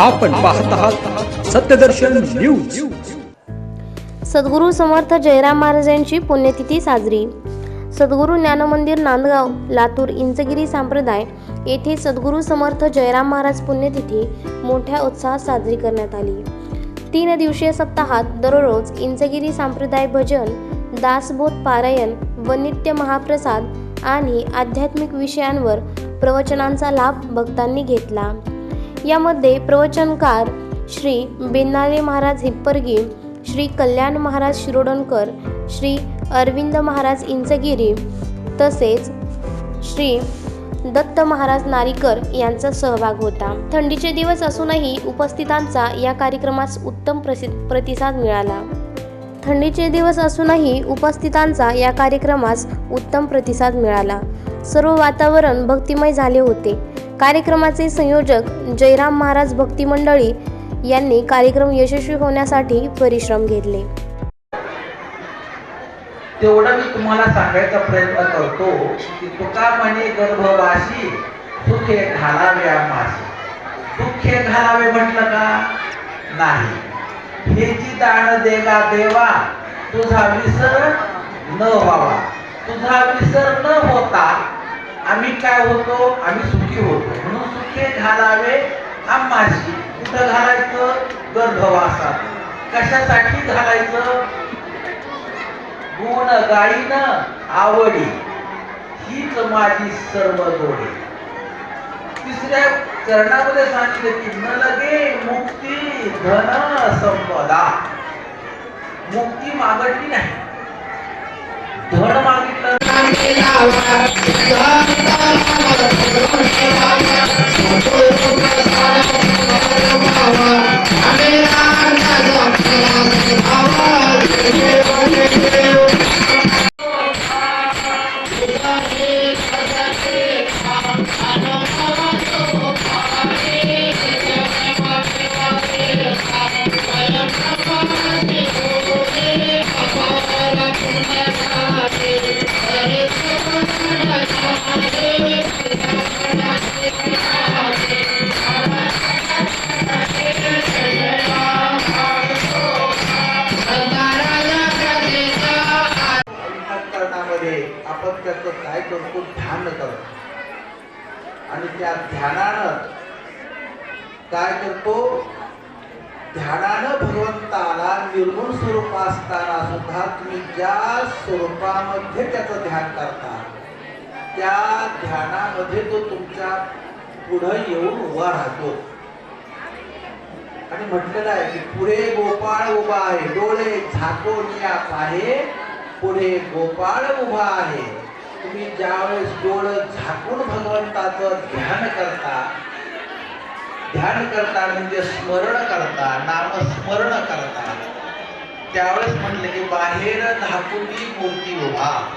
आपण पाहत आहात सत्यदर्शन न्यूज. सद्गुरू समर्थ जयराम महाराज यांची पुण्यतिथी साजरी. सद्गुरू ज्ञानमंदिर नांदगाव लातूर इंचगिरी संप्रदाय येथे सद्गुरू समर्थ जयराम महाराज पुण्यतिथी मोठ्या उत्साहात साजरी करण्यात आली. तीन दिवसीय सप्ताहात दररोज इंचगिरी संप्रदाय भजन दासबोध पारायण व नित्य महाप्रसाद आणि आध्यात्मिक विषयांवर प्रवचनांचा लाभ भक्तांनी घेतला. यामध्ये प्रवचनकार श्री बेनाले महाराज हिप्परगी श्री कल्याण महाराज शिरोडणकर श्री अरविंद महाराज इंचगिरी तसेच श्री दत्त महाराज नारीकर यांचा सहभाग होता. थंडीचे दिवस असूनही उपस्थितांचा या कार्यक्रमास उत्तम प्रसि प्रतिसाद मिळाला. थंडीचे दिवस असूनही उपस्थितांचा या कार्यक्रमास उत्तम प्रतिसाद मिळाला. सर्व वातावरण भक्तिमय झाले होते. कार्यक्रमाचे संयोजक जयराम महाराज भक्ती मंडळी यांनी कार्यक्रम यशस्वी होण्यासाठी परिश्रम घेतले. तेवढं मी तुम्हाला सांगायचा प्रयत्न करतो की तुका म्हणे गर्भवाशी सुखे घालावे आम्हाशी. दुःखे घालावे म्हटलं का? नाही. हे जी दान देगा देवा तुझा विसर न व्हावा. तुझा विसर न होता आम्ही काय होतो? आम्ही सुखी होतो. म्हणून सुखे घालावे आम्हाशी. कुठं घालायचं? गर्भवासात. कशासाठी घालायचं? गुण गाईन आवडी. हीच माझी सर्व जोडी. तिसऱ्या चरणामध्ये सांगितलं की न लगे मुक्ती धन संपदा. मुक्ती मागडली नाही. धन आपण त्याचं काय करतो? ध्यान करतो. आणि त्या ध्यानानं काय करतो? ध्यानानं भगवंताला निर्गुण स्वरूप असताना सुद्धा तुम्ही ज्या स्वरूपामध्ये त्याचं ध्यान करता त्या ध्यानामध्ये तो तुमच्यापुढे येऊन उभा राहतो. आणि म्हटलेलं आहे की पुढे गोपाळ उभा आहे डोळे झाकून आहे पुढे गोपाळ उभा आहे. तुम्ही ज्यावेळेस डोळं झाकून भगवंताचं ध्यान करता ध्यान करता म्हणजे स्मरण करता नामस्मरण करता. त्यावेळेस म्हटलं की बाहेर झाकुनी मूर्ती उभा.